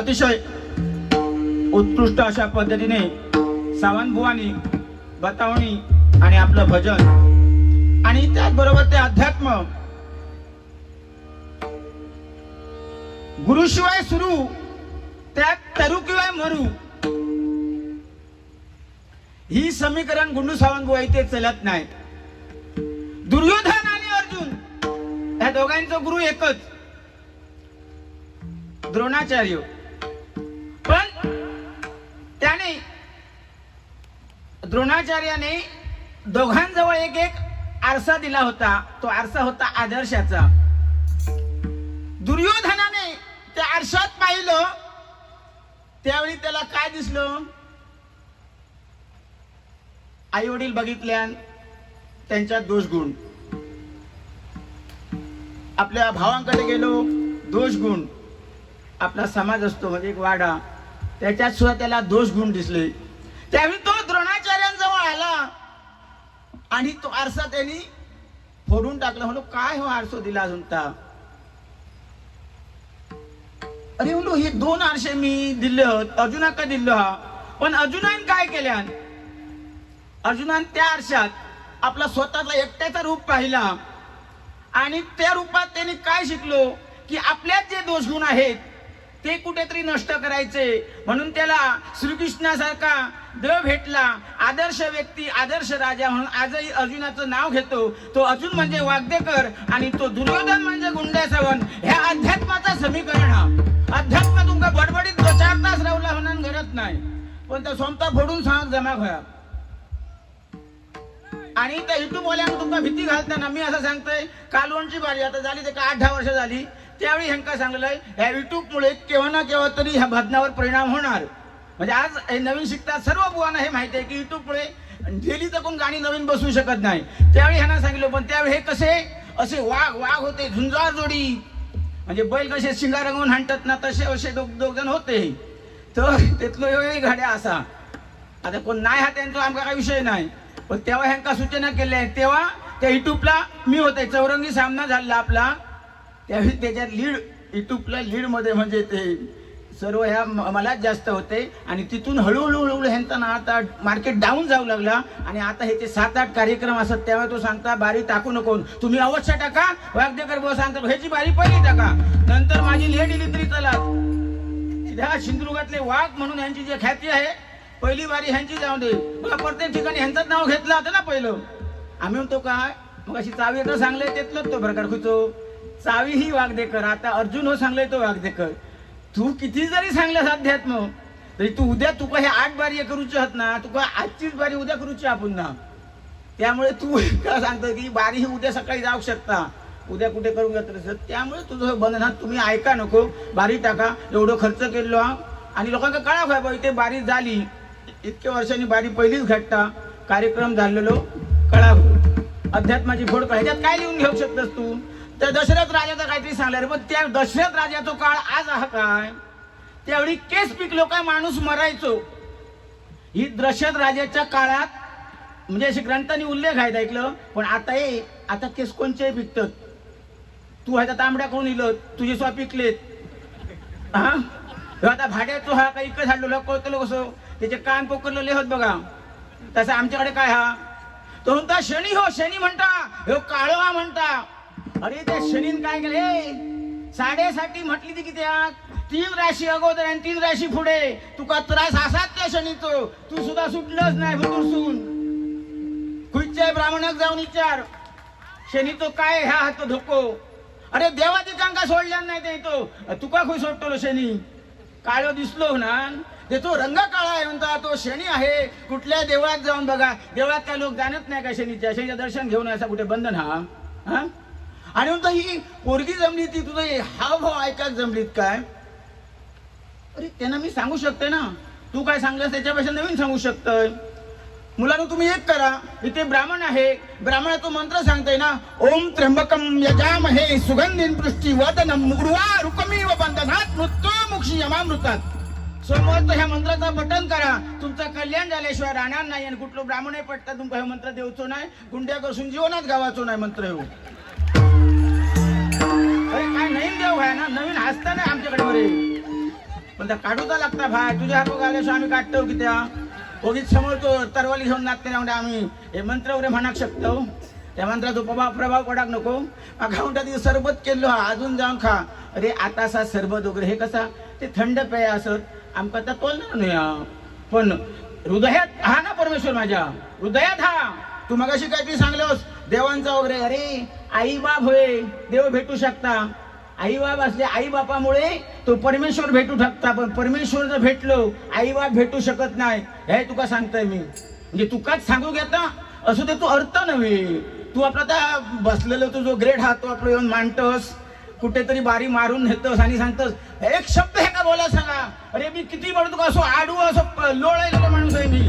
अतिशय उत्कृष्ट अशा पद्धतीने सावंतबुवानी बतावणी आणि आपलं भजन. आणि त्याचबरोबर ते अध्यात्म. गुरुशिवाय सुरू त्यात तरुकिवाय मरू. ही समीकरण गुंडू सावंतबुवा इथे चलत नाही. दुर्योधन आणि अर्जुन ह्या दोघांचं गुरु एकच. द्रोणाचार्य. पण त्याने द्रोणाचार्याने दोघांजवळ एक एक आरसा दिला होता. तो आरसा होता आदर्शाचा. दुर्योधनाने त्या आरशात पाहिलं. त्यावेळी त्याला काय दिसलं? आई वडील बघितल्यान त्यांच्यात दोष गुण आपल्या भावांकडे गेलो दोष गुण आपला समाज असतो म्हणजे एक वाडा. त्याच्यात सुद्धा त्याला दोष गुण दिसले. त्यावेळी तो द्रोणाचार्यांजवळ आला. आणि तो आरसा त्यांनी फोडून टाकला. म्हणून काय हो आरसो दिला अजून ता? अरे म्हणलो हे दोन आरसे मी दिले होत अर्जुनाका दिलो. हा पण अर्जुनान काय केल्यान अर्जुनान त्या आरशात आपला स्वतःचा एकट्याचा रूप पाहिला. आणि त्या रूपात त्यांनी काय शिकलो? की आपल्यात जे दोषगुण आहेत ते कुठेतरी नष्ट करायचे. म्हणून त्याला श्रीकृष्णासारखा देव भेटला. आदर्श व्यक्ती आदर्श राजा म्हणून आजही अर्जुनाचं नाव घेतो. तो अर्जुन म्हणजे वाग्देकर आणि तो दुर्योधन म्हणजे गुंड्या ह्या अध्यात्माचा समीकरण हा. अध्यात्म तुमका बडबडीत दो चार तास राहला म्हणून घडत नाही. पण त्या स्वतः फोडून सांग जमा होया आणि त्या युट्यूब वाल्यांना तुमका भीती घालताना मी असं सांगतोय कालवणची बारी. आता झाली ते का आठ दहा वर्ष झाली. त्यावेळी ह्यांका आहे ह्या युट्यूबमुळे केव्हा ना केव्हा तरी ह्या भजनावर परिणाम होणार. म्हणजे आज हे नवीन शिकतात सर्व बुवांना हे माहिती आहे की युट्यूबमुळे डेली तर कोण गाणी नवीन बसवू शकत नाही. त्यावेळी ह्यांना सांगितलं पण त्यावेळी हे कसे? असे वाघ वाघ होते झुंजार जोडी. म्हणजे बैल कसे शिंगा रंगवून हाणतात ना तसे असे दोघ दोघ जण होते. तर तिथलो ह्यो गाड्या असा. आता कोण नाही हा त्यांचा आमचा काही विषय नाही. पण तेव्हा ह्यांका सूचना केल्या आहेत. तेव्हा त्या युट्यूबला मी होते. चौरंगी सामना झाला आपला. त्यावेळी त्याच्यात लीड युट्यूबला लीडमध्ये म्हणजे ते सर्व ह्या मलाच जास्त होते. आणि तिथून हळूहळू हळूहळू ह्यांचा आता मार्केट डाऊन जाऊ लागला. आणि आता हे ते सात आठ कार्यक्रम असतात तेव्हा तो सांगता बारी टाकू नको. तुम्ही अवश्य टाका. वागदेकर बुवा सांगता ह्याची बारी पहिली टाका. नंतर माझी लेडी इली तरी ह्या सिंधुदुर्गातले वाघ म्हणून ह्यांची जी ख्याती आहे पहिली बारी ह्यांची जाऊ दे. मला प्रत्येक ठिकाणी ह्यांचंच नाव घेतलं होतं ना पहिलं. आम्ही म्हणतो काय? मग अशी चावी तर सांगले तेतलंच तो प्रकार खुचो. चावी ही वागदेकर. आता अर्जुन हो सांगले तो वागदेकर. तू किती जरी सांगलं अध्यात्म तरी तू उद्या तुका हे आठ बारी करूचे आहात ना तुका आजचीच बारी उद्या करूची आपण ना. त्यामुळे तू काय सांगतो की बारी ही उद्या सकाळी जाऊ शकता. उद्या कुठे करून घेत त्यामुळे तुझं बंधन बंधनात तुम्ही ऐका नको. बारी टाका. एवढं खर्च केलो हा. आणि लोकांना कळा काय बा इथे बारी झाली. इतक्या वर्षांनी बारी पहिलीच घटता. कार्यक्रम झालेलो. कळा. अध्यात्माची फोड ह्याच्यात काय लिहून घेऊ शकतस तू? त्या दशरथ राजाचं काहीतरी सांगणार पण त्या दशरथ राजाचा काळ आज हा काय? त्यावेळी केस पिकलो काय माणूस मरायचो. ही दशरथ राजाच्या काळात म्हणजे असे ग्रंथांनी उल्लेख आहेत ऐकलं पण आता ये आता केस कोणचे पिकतात? तू ह्याचा तांबड्या कोण इलं तुझे स्वा पिकलेत. हा? आता भाड्याचो हा काही इकडे झाडलो कळतलो कसं? त्याचे कान पोकरलेले होत बघा. तसं आमच्याकडे काय हा? तो म्हणता शनी हो शनी म्हणता ह्यो काळवा म्हणता. अरे त्या शनीन काय केले? साडेसाठी म्हटली ती किती तीन राशी अगोदर आणि तीन राशी पुढे. तुका त्रास असाच त्या शनीचो. तू सुद्धा सुटलंच नाही भुतूरसून खुईच्या ब्राह्मणाक जाऊन विचार. शनी तो काय ह्या हात धोको. अरे देवादिकांका सोडल्या नाही ते तो तुका खुश सोडतो शनी. काळो दिसलो ना ते तो रंग काळा आहे म्हणता तो शनी आहे. कुठल्या देवळात जाऊन बघा. देवळात काय लोक जाणत नाही का शनीच्या? शनीचं दर्शन घेऊन असा कुठे बंधन हा? हा? आणि म्हणतो ही पोरगी जमली ती तुझं हा हावभाव ऐकायला जमलीत काय? अरे त्यांना मी सांगू शकते ना. तू काय सांगलास त्याच्यापेक्षा नवीन सांगू शकतोय. मुलांना तुम्ही एक करा. इथे ब्राह्मण आहे. ब्राह्मणा तो मंत्र सांगतोय ना ओम त्र्यंबकम यजामहे सुगंधीन पृष्टी वदनम उर्वा रुकमी व बंधनात मृत्यू मुक्षी यमामृतात. सोमवार ह्या मंत्राचा बटन करा. तुमचं कल्याण झाल्याशिवाय राहणार नाही आणि कुठलं ब्राह्मण आहे तुमका हे मंत्र देऊचो नाही. गुंड्या करून जीवनात गावाचो नाही मंत्र येऊ काय नवीन देव आहे ना नवीन हसता नाही आमच्याकडे बरे. पण त्या काढूचा लागता भाय तुझ्या हातून आल्याशिवाय आम्ही काढतो की त्या. ओगीत समोर तो तरवाली घेऊन लागते ना म्हणजे आम्ही. हे मंत्र वगैरे म्हणा शकतो. त्या मंत्राचा प्रभाव प्रभाव पडाक नको. अकाउंटात सरबत केलो हा अजून जाऊन खा. अरे आता असा सरबत वगैरे हे कसा? ते थंड पेय असत. आमका आता तोलणार नाही पण हृदयात हा ना परमेश्वर माझ्या. हृदयात हा. तू मगाशी काहीतरी सांगलोस देवांचा वगैरे. अरे आई बाप होय देव भेटू शकता. आईबाप असले आईबापामुळे तो परमेश्वर भेटू शकता पण परमेश्वर जर भेटलो आईबाप भेटू शकत नाही. हे तुका सांगतोय मी. म्हणजे तुकाच सांगू घेता असं ते तू अर्थ नव्हे. तू आपला त्या बसलेलो तू जो ग्रेड हा तो आपलं येऊन मांडतोस कुठेतरी बारी मारून नेतोस आणि सांगतोस एक शब्द हे का बोला सांगा अरे मी किती म्हणतो का असो आडू असं प- लोळायला माणूस आहे मी.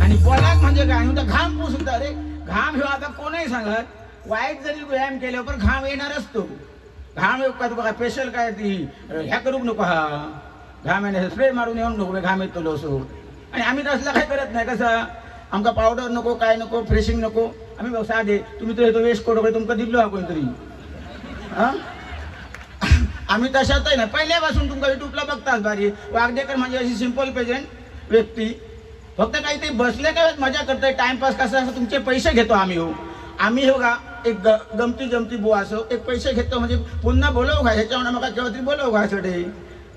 आणि बोलाक म्हणजे काय? म्हणतो घाम पुसत अरे घाम हे आता कोणही सांगत वाईट जरी व्यायाम केल्यावर पण घाम येणारच तो. घाम येऊ का तुका स्पेशल काय ती? ह्या करूक नको हा. घाम स्प्रे मारून येऊन नको घाम येतो लसो. आणि आम्ही तसला काय करत नाही कसं? आमका पावडर नको काय नको फ्रेशिंग नको. आम्ही बघ साधे तुम्ही तर वेस्ट करू वगैरे तुमका दिलो हा कोणतरी. हा? आम्ही तशात आहे ना पहिल्यापासून तुमका युट्यूबला बघताच बारी वागदेकर म्हणजे अशी सिंपल पेजंट व्यक्ती. फक्त काही ते बसले काय मजा करताय टाइमपास कसा असं तुमचे पैसे घेतो आम्ही हो. आम्ही हो का एक ग- गमती जमती बुवा असो एक पैसे घेतो म्हणजे पुन्हा बोलव काय ह्याच्या म्हणा मग केव्हा तरी बोलव का साठी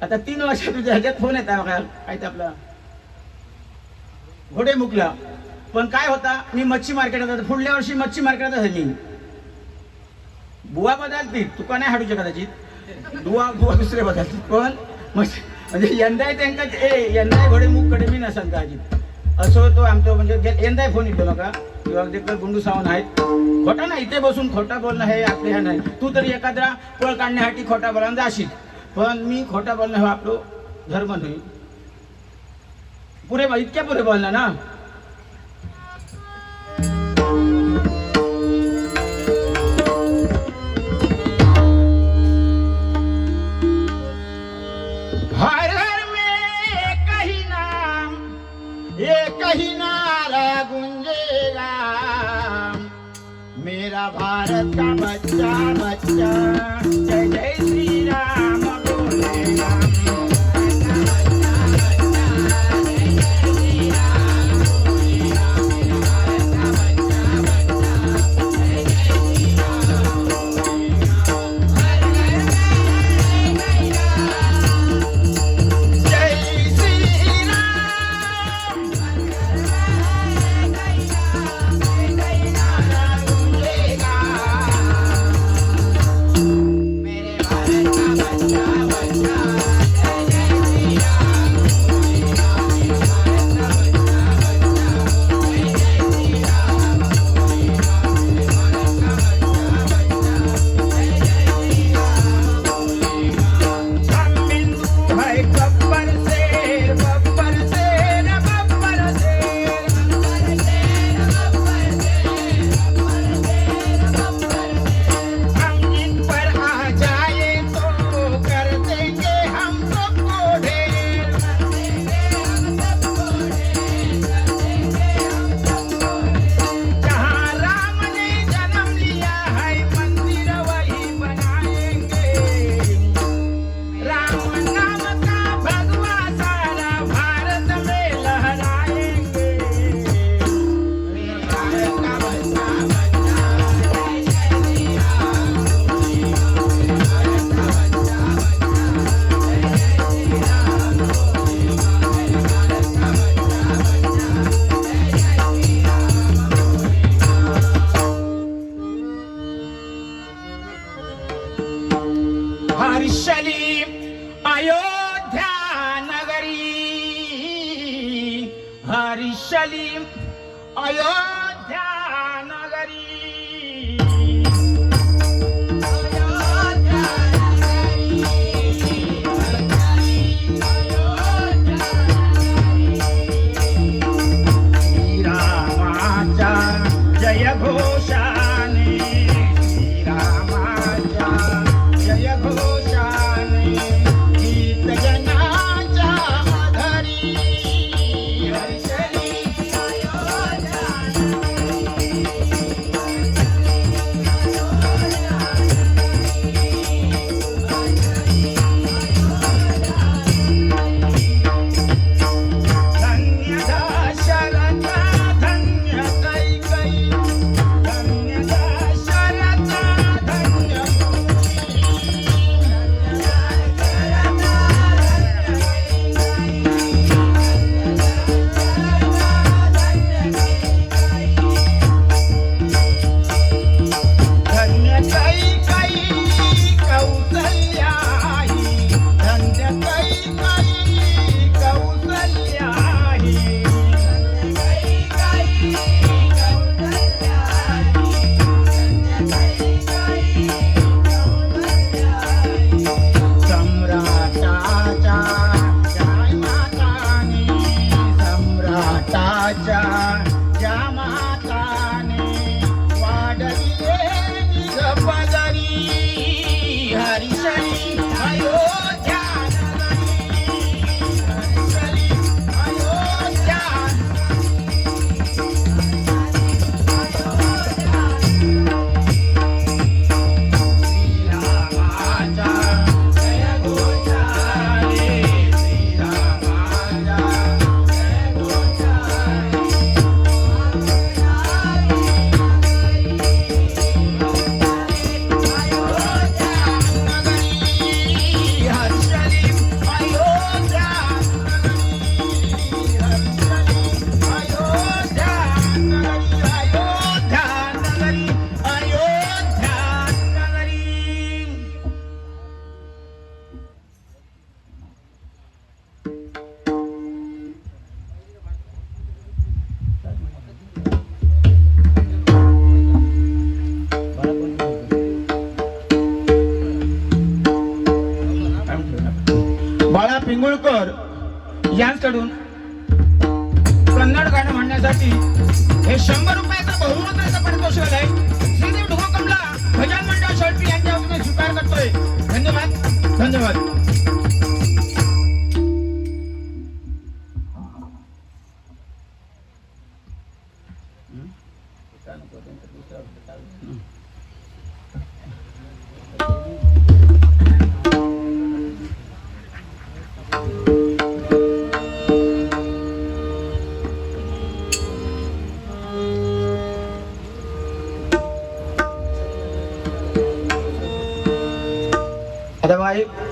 आता तीन वर्ष तुझ्या ह्याच्यात फोन येतात बघा काय आपला. घोडे मुकला. पण काय होता? मी मच्छी मार्केटात होतो. पुढल्या वर्षी मच्छी मार्केटात आहे मी बुवा बदलती तुका नाही हाडूचे कदाचित. दुवा बुवा दुसरे बदलतील. पण म्हणजे यंदाय त्यांना ए यंदाय घोडे मुखकडे मी नसन काजीत असो तो आमचं म्हणजे गे- फोन येतो नका किंवा देखील गुंडू सावंत आहेत. खोटा ना इथे बसून खोटा बोलणं हे आपले ह्या नाही. तू तरी एखाद्या पळ काढण्यासाठी खोटा बोला जाशील. पण मी खोटा बोलणं हा आपलो धर्म नाही. पुरे इतक्या पुरे बोलणं ना? जय जय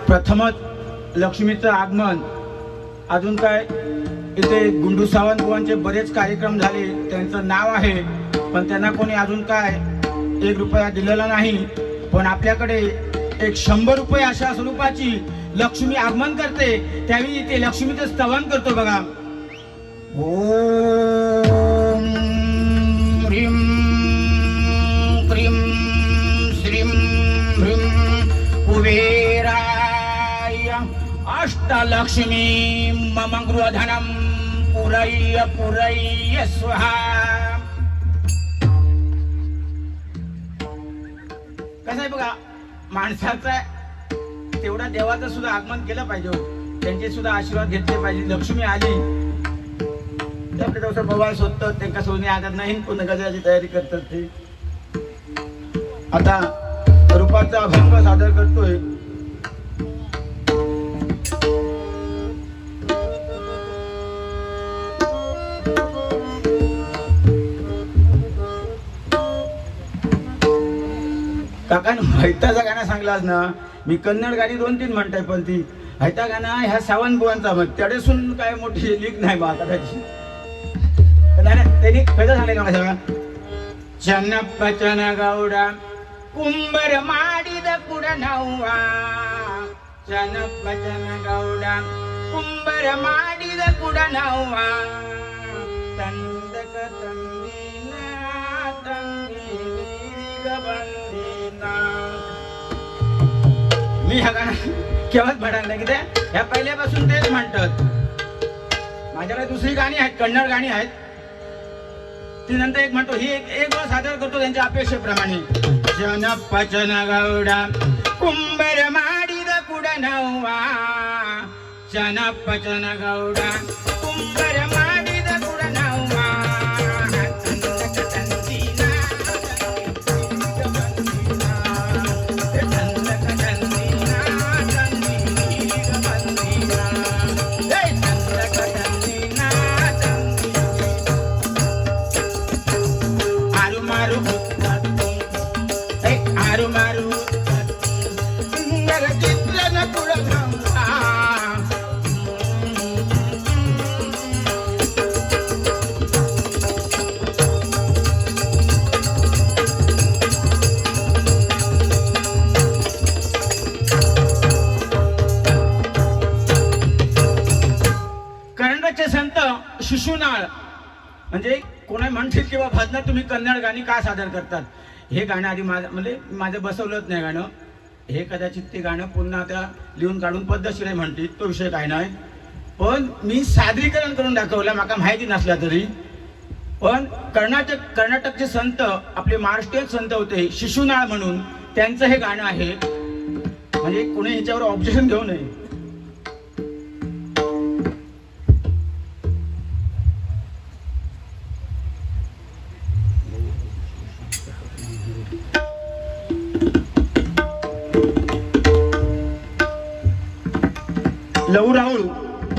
प्रथमच लक्ष्मीचं आगमन. अजून काय? इथे गुंडू सावंतबुवांचे बरेच कार्यक्रम झाले. त्यांचं नाव आहे पण त्यांना कोणी अजून काय? एक रुपया दिलेला नाही. पण आपल्याकडे एक शंभर रुपये अशा स्वरूपाची लक्ष्मी आगमन करते. त्यावेळी ते लक्ष्मीचं स्तवन करतो बघा. ओम अष्टलक्ष्मी मम गृहधनं पुरय्य पुरय्य स्वाहा। कसं आहे बघा माणसाचा तेवढा देवाचं सुद्धा आगमन केलं पाहिजे हो. त्यांचे सुद्धा आशीर्वाद घेतले पाहिजे. लक्ष्मी आली. आपले डॉक्टर बवाल शोधतात त्यांना सोने आदर नाही पूर्ण गजाची तयारी करतात ते. आता रूपाचा अभंग सादर करतोय. काकान हैताचा गाणं सांगलाच ना मी कन्नड गाणी दोन तीन म्हणताय पण ती हैता गाणं ह्या सावंतबुवांचा मग त्याडेसून काय मोठी लीक नाही बा कदाची त्यांनी कसं सांगितलं मला सगळं ಚನ್ನಪ್ಪ ಚನಗೌಡ ಕುಂಬರ ಮಾಡಿದ ಕುಡನವ್ವ ಚನ್ನಪ್ಪ ಚನಗೌಡ ಕುಂಬರ ಮಾಡಿದ ಕುಡನವ್ವ ತಂದಕ ತಂದಿನ ತಂದಿಗ ಬಂದ मी ह्या गाणं केव्हाच म्हणाल नाही की ते ह्या पहिल्यापासून तेच म्हणतात. माझ्याकडे दुसरी गाणी आहेत कन्नड गाणी आहेत. ती नंतर एक म्हणतो ही एक एक वेळ सादर करतो त्यांच्या अपेक्षेप्रमाणे. जन पचन गौडा कुंभर माडिद कुड नव्वा जन पचन गौडा कुंभर माडी गाणी का सादर करतात? हे गाणं आधी माझं म्हणजे माझं बसवलंच नाही गाणं. हे कदाचित ते गाणं पुन्हा त्या लिहून काढून पद्धतशीर म्हणतील तो विषय काय नाही. पण मी सादरीकरण करून दाखवलं माका माहिती नसला तरी. पण कर्नाटक कर्नाटकचे संत आपले महाराष्ट्रीयन संत होते शिशुनाळ म्हणून त्यांचं हे गाणं आहे. म्हणजे कोणी ह्याच्यावर ऑब्जेक्शन घेऊ नये.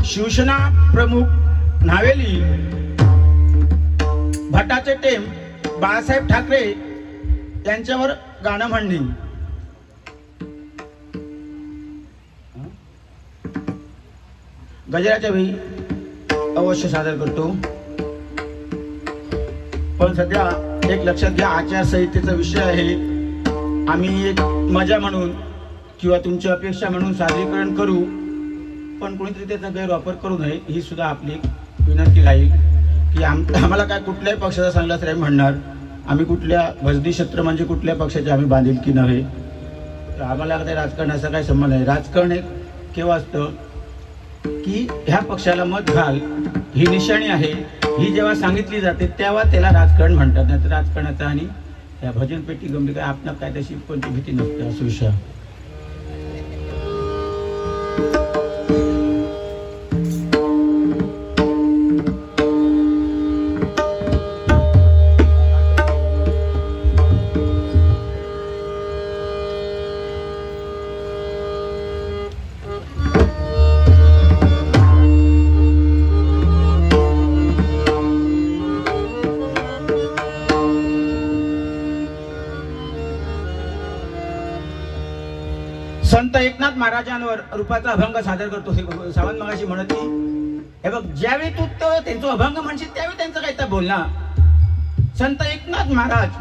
शिवसेना प्रमुख नावेली भटाचे टेम बाळासाहेब ठाकरे यांच्यावर गाणं म्हणणे. गजराच्या वेळी अवश्य सादर करतो. पण सध्या एक लक्षात घ्या आचारसंहितेचा विषय आहे. आम्ही एक मजा म्हणून किंवा तुमची अपेक्षा म्हणून सादरीकरण करू. पण कोणीतरी त्याचा गैरवापर करू नये ही सुद्धा आपली विनंती राहील की आम आम्हाला काय कुठल्याही पक्षाचा सांगला तरी आम्ही म्हणणार. आम्ही कुठल्या भजनी क्षेत्र म्हणजे कुठल्या पक्षाचे आम्ही बांधील की नव्हे. तर आम्हाला काही राजकारणाचा काही संबंध नाही. राजकारण एक केव्हा असतं की ह्या पक्षाला मत घाल ही निशाणी आहे ही जेव्हा सांगितली जाते तेव्हा त्याला राजकारण म्हणतात. नाही तर राजकारणाचा आणि या भजन पेटी गंभीर काय आपण काय तशी कोणती भीती नसते असं महाराजांवर रूपाचा अभंग सादर करतो सावंत मगाशी म्हणत हे बघ ज्यावेळी तू त्यांचा अभंग म्हणशील त्यावेळी त्यांचं काय तर बोलणार? संत एकनाथ महाराज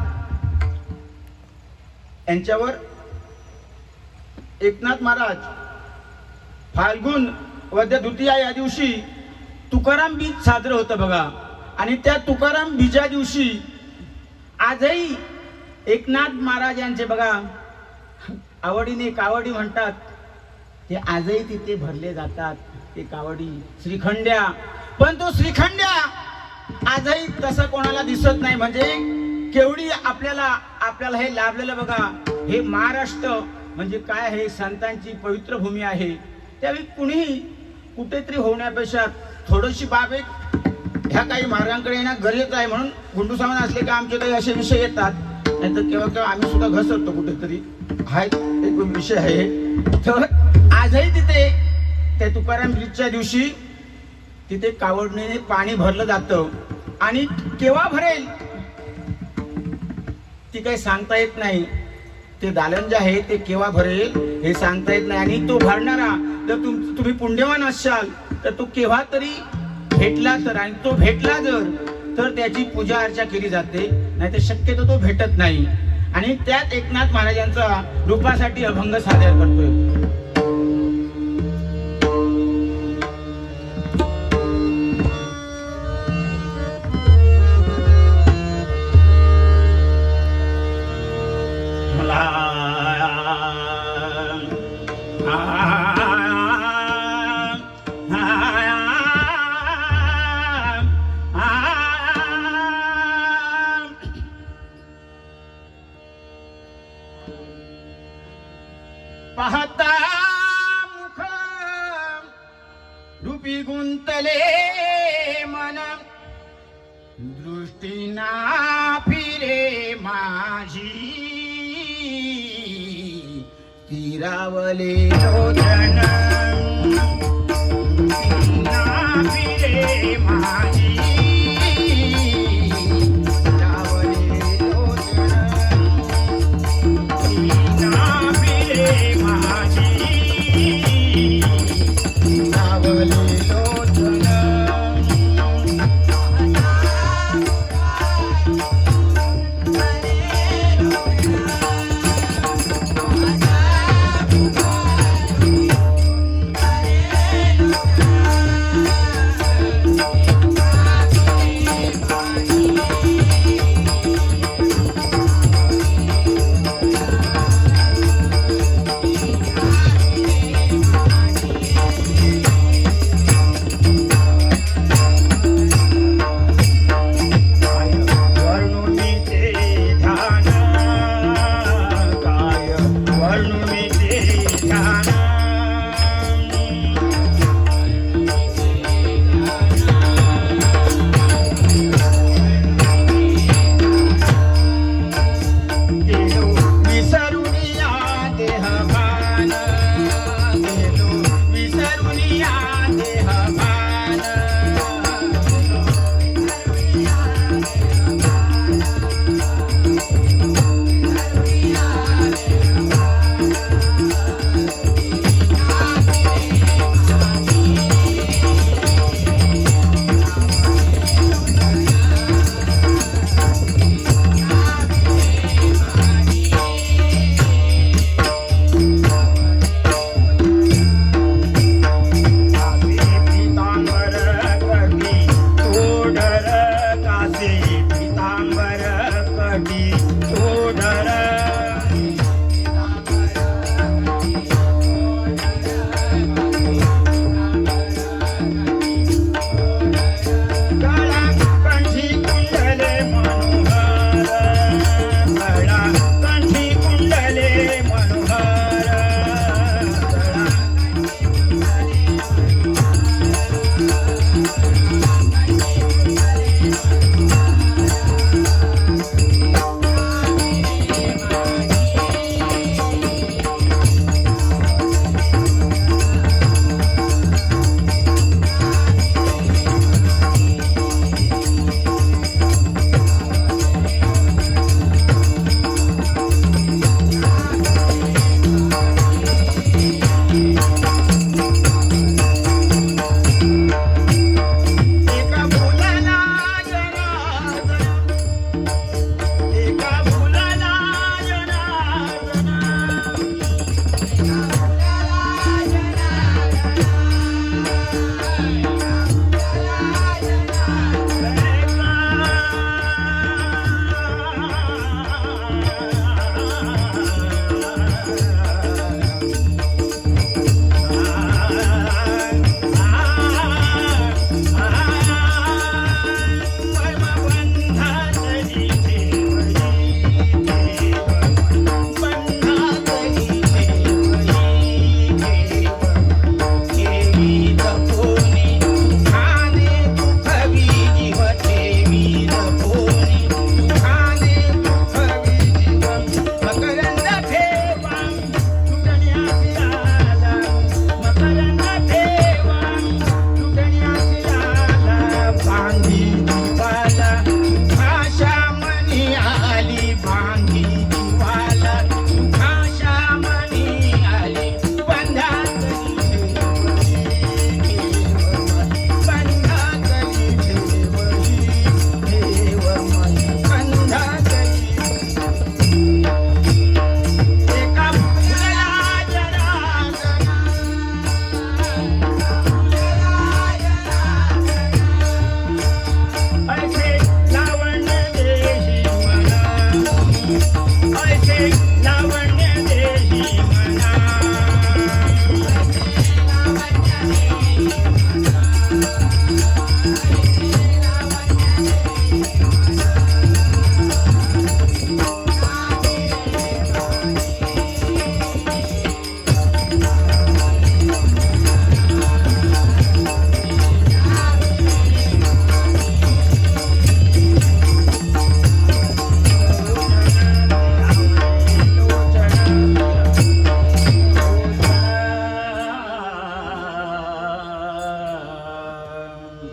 यांच्यावर एकनाथ महाराज फाल्गुन वद्य द्वितीया या दिवशी तुकाराम बीज साजरं होतं बघा. आणि त्या तुकाराम बीजा दिवशी आजही एकनाथ महाराज यांचे बघा आवडीने कावडी म्हणतात. ते आजही तिथे भरले जातात. ते कावडी श्रीखंड्या. पण तो श्रीखंड्या आजही तसं कोणाला दिसत नाही. म्हणजे केवढी आपल्याला आपल्याला हे लाभलेलं बघा. हे महाराष्ट्र म्हणजे काय आहे? संतांची पवित्र भूमी आहे. त्यावेळी कुणीही कुठेतरी होण्यापेक्षा थोडीशी बाब एक ह्या काही मार्गांकडे येणं गरजेचं आहे म्हणून गुंडू सामान असले का आमचे काही असे विषय येतात. नाही तर केव्हा केव्हा आम्ही सुद्धा घसरतो कुठेतरी. हा एक एक विषय आहे. तर आजही तिथे त्या तुकाराम ब्रिजच्या दिवशी तिथे कावडने पाणी भरलं जातं. आणि केव्हा भरेल? ती काही सांगता येत नाही. ते दालन जे आहे ते केव्हा भरेल हे सांगता येत नाही. आणि तो भरणारा जर तुम तुम्ही पुण्यवान असाल तर तो केव्हा तरी भेटला तर आणि तो भेटला जर तर त्याची पूजा अर्चा केली जाते. नाही तर शक्यतो तो भेटत नाही. आणि त्यात एकनाथ महाराजांचा रूपासाठी अभंग सादर करतोय. तिरावले